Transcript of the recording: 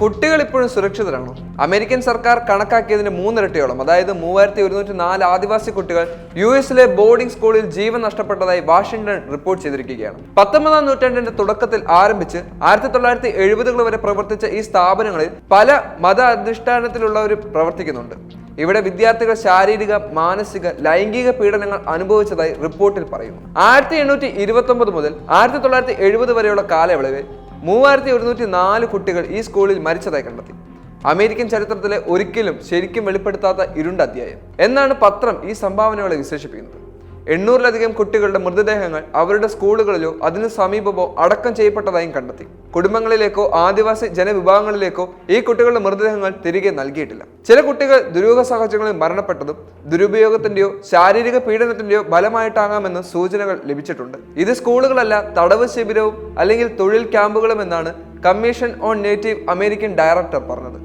കുട്ടികൾ ഇപ്പോഴും സുരക്ഷിതരാണോ? അമേരിക്കൻ സർക്കാർ കണക്കാക്കിയതിന് മൂന്നിരട്ടിയോളം അതായത് മൂവായിരത്തി ഒരുന്നൂറ്റി നാല് ആദിവാസി കുട്ടികൾ യു എസിലെ ബോർഡിംഗ് സ്കൂളിൽ ജീവൻ നഷ്ടപ്പെട്ടതായി വാഷിംഗ്ടൺ റിപ്പോർട്ട് ചെയ്തിരിക്കുകയാണ്. പത്തൊമ്പതാം നൂറ്റാണ്ടിന്റെ തുടക്കത്തിൽ ആരംഭിച്ച് ആയിരത്തി തൊള്ളായിരത്തി എഴുപതുകൾ വരെ പ്രവർത്തിച്ച ഈ സ്ഥാപനങ്ങളിൽ പല മത അധിഷ്ഠാനത്തിലുള്ളവർ പ്രവർത്തിക്കുന്നുണ്ട്. ഇവിടെ വിദ്യാർത്ഥികൾ ശാരീരിക മാനസിക ലൈംഗിക പീഡനങ്ങൾ അനുഭവിച്ചതായി റിപ്പോർട്ടിൽ പറയുന്നു. ആയിരത്തി എണ്ണൂറ്റി ഇരുപത്തി ഒമ്പത് മുതൽ ആയിരത്തി തൊള്ളായിരത്തി എഴുപത് വരെയുള്ള കാലയളവിൽ മൂവായിരത്തി ഒരുന്നൂറ്റി നാല് കുട്ടികൾ ഈ സ്കൂളിൽ മരിച്ചതായി കണ്ടെത്തി. അമേരിക്കൻ ചരിത്രത്തിലെ ഒരിക്കലും ശരിക്കും വെളിപ്പെടുത്താത്ത ഇരുണ്ട അധ്യായം. എന്നാണ് പത്രം ഈ സംഭാവനകളെ വിശേഷിപ്പിക്കുന്നത്. എണ്ണൂറിലധികം കുട്ടികളുടെ മൃതദേഹങ്ങൾ അവരുടെ സ്കൂളുകളിലോ അതിനു സമീപമോ അടക്കം ചെയ്യപ്പെട്ടതായും കണ്ടെത്തി. കുടുംബങ്ങളിലേക്കോ ആദിവാസി ജനവിഭാഗങ്ങളിലേക്കോ ഈ കുട്ടികളുടെ മൃതദേഹങ്ങൾ തിരികെ നൽകിയിട്ടില്ല. ചില കുട്ടികൾ ദുരൂഹ സാഹചര്യങ്ങളിൽ മരണപ്പെട്ടതും ദുരുപയോഗത്തിന്റെയോ ശാരീരിക പീഡനത്തിന്റെയോ ഫലമായിട്ടാകാമെന്ന് സൂചനകൾ ലഭിച്ചിട്ടുണ്ട്. ഇത് സ്കൂളുകളല്ല തടവ് ശിബിരവും അല്ലെങ്കിൽ തൊഴിൽ ക്യാമ്പുകളും എന്നാണ് commission on native American director പറഞ്ഞത്.